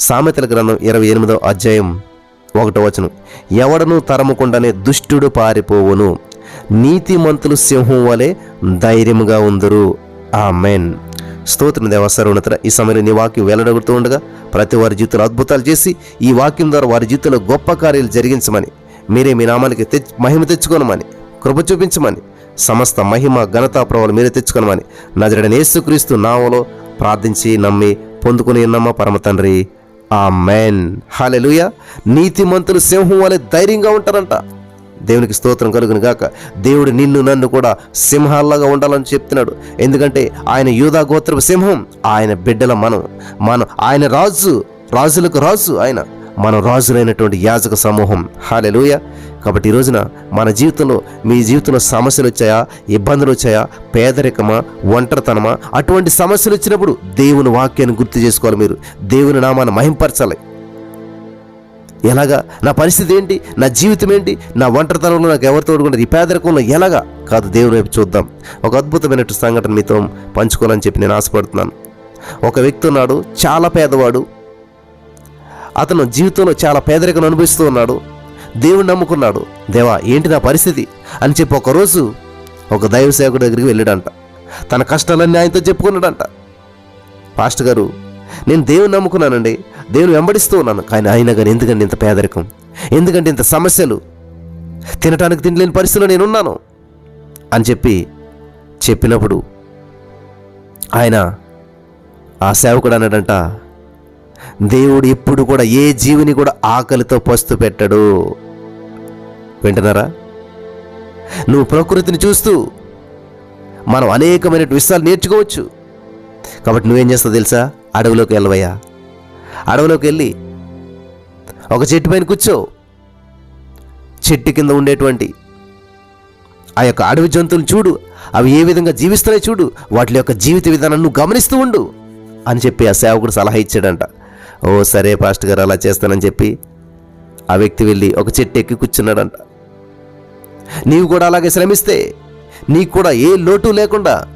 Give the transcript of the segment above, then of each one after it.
సామెతల గ్రంథం ఇరవై ఎనిమిదో అధ్యాయం ఒకటో వచనం. ఎవడను తరముకుండానే దుష్టుడు పారిపోవును. నీతిమంతులు సింహం వలె ధైర్యంగా ఉందరు. ఆ మెన్ స్తోత్రం దేవసరోన్నత ఈ సమయంలో నీ వాక్యం వెల్లడగుతూ ఉండగా ప్రతి వారి జీవితంలో అద్భుతాలు చేసి ఈ వాక్యం ద్వారా వారి జీవితంలో గొప్ప కార్యాలు జరిగించమని మీరే మీ నామానికి తెచ్చి మహిమ తెచ్చుకోనమని కృప చూపించమని సమస్త మహిమ ఘనత ప్రభావాలు మీరే తెచ్చుకోనమని నజరడని యేసుక్రీస్తు నామలో ప్రార్థించి నమ్మి పొందుకుని ఉన్నమ్మ పరమ తండ్రి? ఆ మ్యాన్ హాలెలుయ నీతిమంతులు సింహం వలె ధైర్యంగా ఉంటారంట. దేవునికి స్తోత్రం కలుగును గాక. దేవుడు నిన్ను నన్ను కూడా సింహాల్లాగా ఉండాలని చెప్తున్నాడు. ఎందుకంటే ఆయన యూదా గోత్రపు సింహం ఆయన బిడ్డల మనం. మనం ఆయన రాజు రాజులకు రాజు ఆయన మనం రాజులైనటువంటి యాజక సమూహం. హాలెలుయ కాబట్టి ఈ రోజున మన జీవితంలో మీ జీవితంలో సమస్యలు వచ్చాయా? ఇబ్బందులు వచ్చాయా? పేదరికమా? ఒంటరితనమా? అటువంటి సమస్యలు వచ్చినప్పుడు దేవుని వాక్యాన్ని గుర్తు చేసుకోవాలి మీరు. దేవుని నామాన్ని మహింపరచాలి. ఎలాగా? నా పరిస్థితి ఏంటి? నా జీవితం ఏంటి? నా ఒంటరితనంలో నాకు ఎవరితో ఈ పేదరికంలో ఎలాగా? కాదు దేవుని వైపు చూద్దాం. ఒక అద్భుతమైన సంఘటన మీతో పంచుకోవాలని చెప్పి నేను ఆశపడుతున్నాను. ఒక వ్యక్తి ఉన్నాడు చాలా పేదవాడు. అతను జీవితంలో చాలా పేదరికం అనుభవిస్తూ ఉన్నాడు. దేవుణ్ణి నమ్ముకున్నాడు. దేవా ఏంటి నా పరిస్థితి? అని చెప్పి ఒకరోజు ఒక దైవ సేవకుడి దగ్గరికి వెళ్ళాడంట. తన కష్టాలన్నీ ఆయనతో చెప్పుకున్నాడంట. పాస్టర్ గారు నేను దేవుని నమ్ముకున్నానండి. దేవుని వెంబడిస్తూ ఉన్నాను. కానీ అయినా కానీ ఎందుకంటే ఇంత పేదరికం? ఎందుకంటే ఇంత సమస్యలు? తినటానికి తినలేని పరిస్థితిలో నేను ఉన్నాను అని చెప్పి చెప్పినప్పుడు ఆయన ఆ సేవకుడు అన్నాడంట దేవుడు ఎప్పుడు కూడా ఏ జీవిని కూడా ఆకలితో పస్తు పెట్టడు. వింటున్నారా? నువ్వు ప్రకృతిని చూస్తూ మనం అనేకమైన విషయాలు నేర్చుకోవచ్చు. కాబట్టి నువ్వేం చేస్తావు తెలుసా? అడవిలోకి వెళ్ళవయ్యా. అడవిలోకి వెళ్ళి ఒక చెట్టు పైన కూర్చో. చెట్టు కింద ఉండేటువంటి ఆ యొక్క అడవి జంతువులు చూడు. అవి ఏ విధంగా జీవిస్తున్నాయి చూడు. వాటి యొక్క జీవిత విధానాన్ని నువ్వు గమనిస్తూ ఉండు అని చెప్పి ఆ సేవకుడు సలహా ఇచ్చాడంట. ఓ సరే పాస్ట్ గారు అలా చేస్తానని చెప్పి ఆ వ్యక్తి వెళ్ళి ఒక చెట్టు ఎక్కి కూర్చున్నాడంట. నీవు కూడా అలాగే శ్రమిస్తే నీకు కూడా ఏ లోటు లేకుండా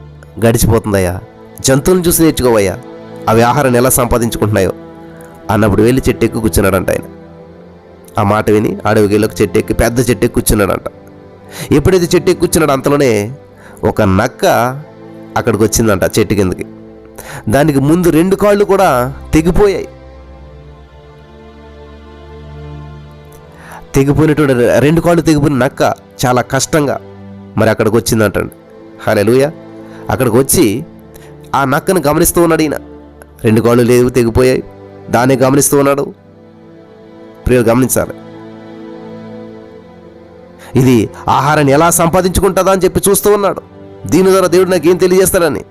గడిచిపోతుందయ్యా. జంతువులను చూసి నేర్చుకోవయ్యా. అవి ఆహారాన్ని ఎలా సంపాదించుకుంటున్నాయో. అన్నప్పుడు వెళ్ళి చెట్టు ఎక్కి కూర్చున్నాడంట ఆయన. ఆ మాట విని అడవికి వెళ్ళి ఒక చెట్టు ఎక్కి పెద్ద చెట్టు ఎక్కి కూర్చున్నాడంట. ఎప్పుడైతే చెట్టు ఎక్కి కూర్చున్నాడు అంతలోనే ఒక నక్క అక్కడికి వచ్చిందంట చెట్టు కిందకి. దానికి ముందు రెండు కాళ్ళు కూడా తెగిపోయాయి. తెగిపోయినటువంటి రెండు కాళ్ళు తెగిపోయిన నక్క చాలా కష్టంగా మరి అక్కడికి వచ్చిందంటండి హలెలుయ అక్కడికి వచ్చి ఆ నక్కను గమనిస్తూ ఉన్నాడు ఈయన. రెండు కాళ్ళు లేవు తెగిపోయాయి. దాన్ని గమనిస్తూ ఉన్నాడు. ప్రియులు గమనించాలి. ఇది ఆహారాన్ని ఎలా సంపాదించుకుంటుందా అని చెప్పి చూస్తూ ఉన్నాడు. దీని ద్వారా దేవుడు నాకు ఏం తెలియజేస్తాడని.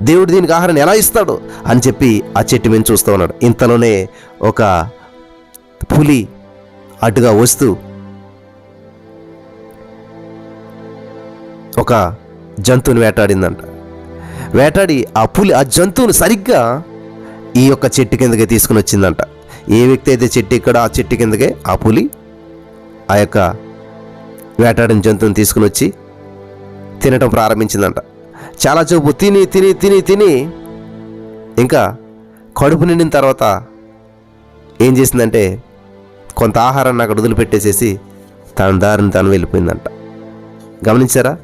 దేవుడు దీనికి ఆహారాన్ని ఎలా ఇస్తాడు అని చెప్పి ఆ చెట్టు మీద చూస్తూ ఉన్నాడు. ఇంతలోనే ఒక పులి అటుగా వస్తూ ఒక జంతువుని వేటాడిందంట. వేటాడి ఆ పులి ఆ జంతువును సరిగ్గా ఈ యొక్క చెట్టు కిందకే తీసుకుని వచ్చిందంట. ఏ వ్యక్తి అయితే చెట్టు ఇక్కడ ఆ చెట్టు కిందకే ఆ పులి ఆ యొక్క వేటాడిన జంతువుని తీసుకుని వచ్చి తినటం ప్రారంభించిందంట. చాలా చూపు తిని తిని తిని తిని ఇంకా కడుపు నిండిన తర్వాత ఏం చేసిందంటే కొంత ఆహారాన్ని అక్కడ వదిలిపెట్టేసేసి తన దారిని తను వెళ్ళిపోయిందంట. గమనించారా?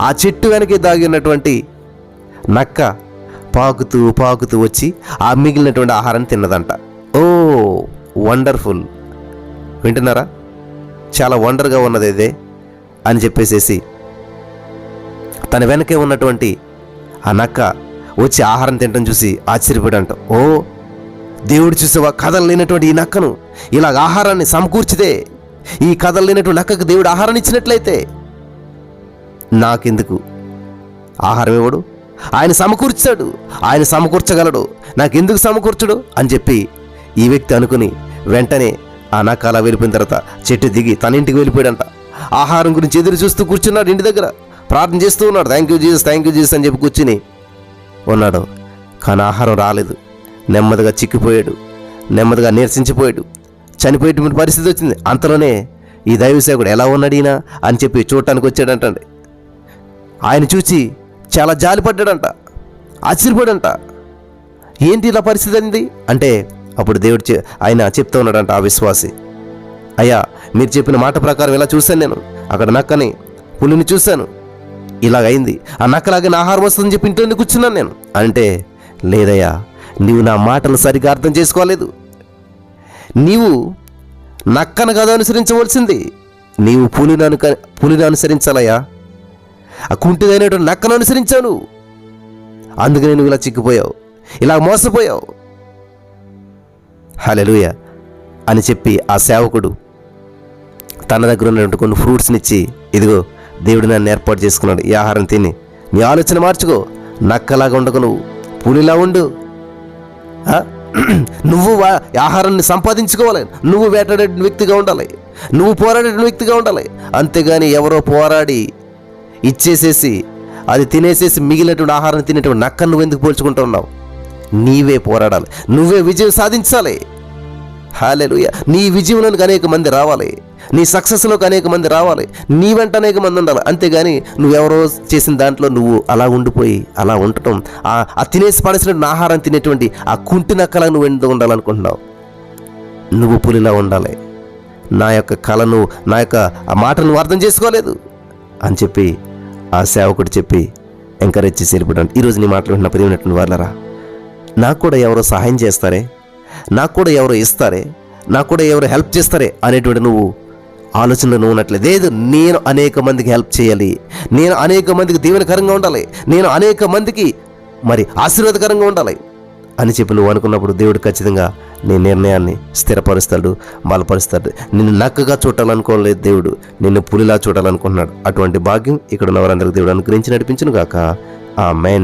ఆ చెట్టు వెనక దాగి ఉన్నటువంటి నక్క పాకుతూ పాకుతూ వచ్చి ఆ మిగిలినటువంటి ఆహారాన్ని తిన్నదంట. ఓ వండర్ఫుల్. వింటున్నారా? చాలా వండర్గా ఉన్నది ఇదే అని చెప్పేసేసి తన వెనకే ఉన్నటువంటి ఆ నక్క వచ్చి ఆహారం తినడం చూసి ఆశ్చర్యపడంట ఓ దేవుడు చూసేవా కథలు లేనటువంటి ఈ నక్కను ఇలాగ ఆహారాన్ని సమకూర్చితే ఈ కథలు లేనటువంటి నక్కకు దేవుడు ఆహారాన్ని ఇచ్చినట్లయితే నాకెందుకు? ఆహారం ఇవ్వడు. ఆయన సమకూర్చాడు. ఆయన సమకూర్చగలడు. నాకెందుకు సమకూర్చడు? అని చెప్పి ఈ వ్యక్తి అనుకుని వెంటనే ఆ నక్క అలా వెళ్ళిపోయిన తర్వాత చెట్టు దిగి తన ఇంటికి వెళ్ళిపోయాడంట. ఆహారం గురించి ఎదురు చూస్తూ కూర్చున్నాడు ఇంటి దగ్గర. ప్రార్థన చేస్తూ ఉన్నాడు. Thank you Jesus thank you Jesus అని చెప్పి కూర్చుని ఉన్నాడు. కానీ ఆహారం రాలేదు. నెమ్మదిగా చిక్కిపోయాడు. నెమ్మదిగా నీరసించిపోయాడు. చనిపోయేటువంటి పరిస్థితి వచ్చింది. అంతలోనే ఈ దైవ సేవకుడు ఎలా ఉన్నాడు ఈయన అని చెప్పి చూడటానికి వచ్చాడంటండి. ఆయన చూసి చాలా జాలిపడ్డాడంట. ఆశ్చర్యపడంట ఏంటి ఇలా పరిస్థితి అయింది? అంటే అప్పుడు దేవుడు ఆయన చెప్తూ ఉన్నాడంట ఆ విశ్వాసి. అయ్యా మీరు చెప్పిన మాట ప్రకారం ఇలా చూశాను నేను. అక్కడ నక్కని పులిని చూశాను. ఇలాగైంది. ఆ నక్కలాగే నా ఆహారం వస్తుందని చెప్పి ఇంట్లో కూర్చున్నాను నేను. అంటే లేదయ్యా నీవు నా మాటలు సరిగా అర్థం చేసుకోలేదు. నీవు నక్కను కదా అనుసరించవలసింది. నీవు పులిని అనుక పులిని అనుసరించాలయ్యా. ఆ కుంటిదైనటువంటి నక్కను అనుసరించాను. అందుకనే నువ్వు ఇలా చిక్కిపోయావు. ఇలా మోసపోయావు. హలెలుయ అని చెప్పి ఆ సేవకుడు తన దగ్గర ఉన్నటువంటి కొన్ని ఫ్రూట్స్ని ఇచ్చి ఇదిగో దేవుడు నన్ను ఏర్పాటు చేసుకున్నాడు. ఈ ఆహారం తిని నీ ఆలోచన మార్చుకో. నక్కలాగా ఉండకు నువ్వు. పులిలా ఉండు. నువ్వు వా- ఆహారాన్ని సంపాదించుకోవాలి. నువ్వు వేటాడే వ్యక్తిగా ఉండాలి. నువ్వు పోరాడే వ్యక్తిగా ఉండాలి. అంతేగాని ఎవరో పోరాడి ఇచ్చేసేసి అది తినేసేసి మిగిలినటువంటి ఆహారం తినేటువంటి నక్కను నువ్వు ఎందుకు పోల్చుకుంటూ ఉన్నావు? నీవే పోరాడాలి. నువ్వే విజయం సాధించాలి. హాలెలుయ. నీ విజయంలోనికి అనేక మంది రావాలి. నీ సక్సెస్లోకి అనేక మంది రావాలి. నీ వెంట అనేక మంది ఉండాలి. అంతేగాని నువ్వెవరో చేసిన దాంట్లో నువ్వు అలా ఉండిపోయి అలా ఉండటం ఆ తినేసి పడేసిన ఆహారం తినేటువంటి ఆ కుంటి నక్కలా నువ్వు ఎందుకు ఉండాలనుకుంటున్నావు. నువ్వు పులిలా ఉండాలి. నా యొక్క కళను నా యొక్క ఆ మాటను అర్థం చేసుకోలేదు అని చెప్పి ఆ సేవకుడు చెప్పి ఎంకరేజ్ చేసి వెళ్ళిపోయాడు. ఈరోజు నీ మాటలు వింటున్న ప్రియమైనటువంటి వాళ్ళరా నాకు కూడా ఎవరో సహాయం చేస్తారే? నాకు కూడా ఎవరో ఇస్తారే? నాకు కూడా ఎవరో హెల్ప్ చేస్తారే అనేటువంటి నువ్వు ఆలోచనలో నువ్వు లేదు నేను అనేక మందికి హెల్ప్ చేయాలి. నేను అనేక మందికి దీవెనకరంగా ఉండాలి. నేను అనేక మందికి మరి ఆశీర్వాదకరంగా ఉండాలి అని చెప్పి నువ్వు అనుకున్నప్పుడు దేవుడు ఖచ్చితంగా నీ నిర్ణయాన్ని స్థిరపరుస్తాడు బలపరుస్తాడు. నిన్ను నక్కగా చూడాలనుకోలేదు దేవుడు. నిన్ను పులిలా చూడాలనుకుంటున్నాడు. అటువంటి భాగ్యం ఇక్కడ ఉన్న వారందరికీ దేవుడు అనుగ్రహించి నడిపించను గాక ఆ మెయిన్